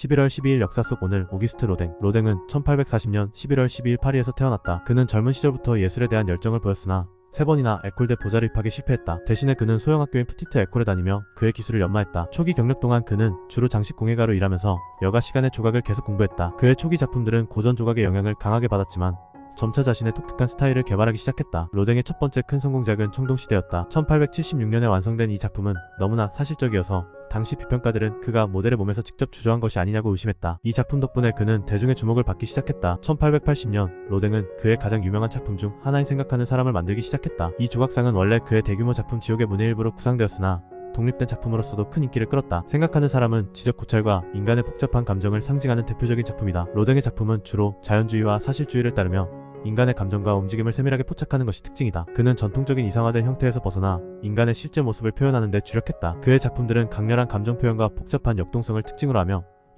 11월 12일 역사 속 오늘 오기스트 로댕. 로댕은 1840년 11월 12일 파리에서 태어났다. 그는 젊은 시절부터 예술에 대한 열정을 보였으나 세 번이나 에콜대 보자를 입학에 실패했다. 대신에 그는 소형학교인 푸티트 에콜에 다니며 그의 기술을 연마했다. 초기 경력 동안 그는 주로 장식 공예가로 일하면서 여가 시간에 조각을 계속 공부했다. 그의 초기 작품들은 고전 조각의 영향을 강하게 받았지만 점차 자신의 독특한 스타일을 개발하기 시작했다. 로댕의 첫 번째 큰 성공작은 청동시대였다. 1876년에 완성된 이 작품은 너무나 사실적이어서 당시 비평가들은 그가 모델의 몸에서 직접 주저한 것이 아니냐고 의심했다. 이 작품 덕분에 그는 대중의 주목을 받기 시작했다. 1880년 로댕은 그의 가장 유명한 작품 중 하나인 생각하는 사람을 만들기 시작했다. 이 조각상은 원래 그의 대규모 작품 지옥의 문의 일부로 구상되었으나 독립된 작품으로서도 큰 인기를 끌었다. 생각하는 사람은 지적 고찰과 인간의 복잡한 감정을 상징하는 대표적인 작품이다. 로댕의 작품은 주로 자연주의와 사실주의를 따르며 인간의 감정과 움직임을 세밀하게 포착하는 것이 특징이다. 그는 전통적인 이상화된 형태에서 벗어나 인간의 실제 모습을 표현하는 데 주력했다. 그의 작품들은 강렬한 감정 표현과 복잡한 역동성을 특징으로 하며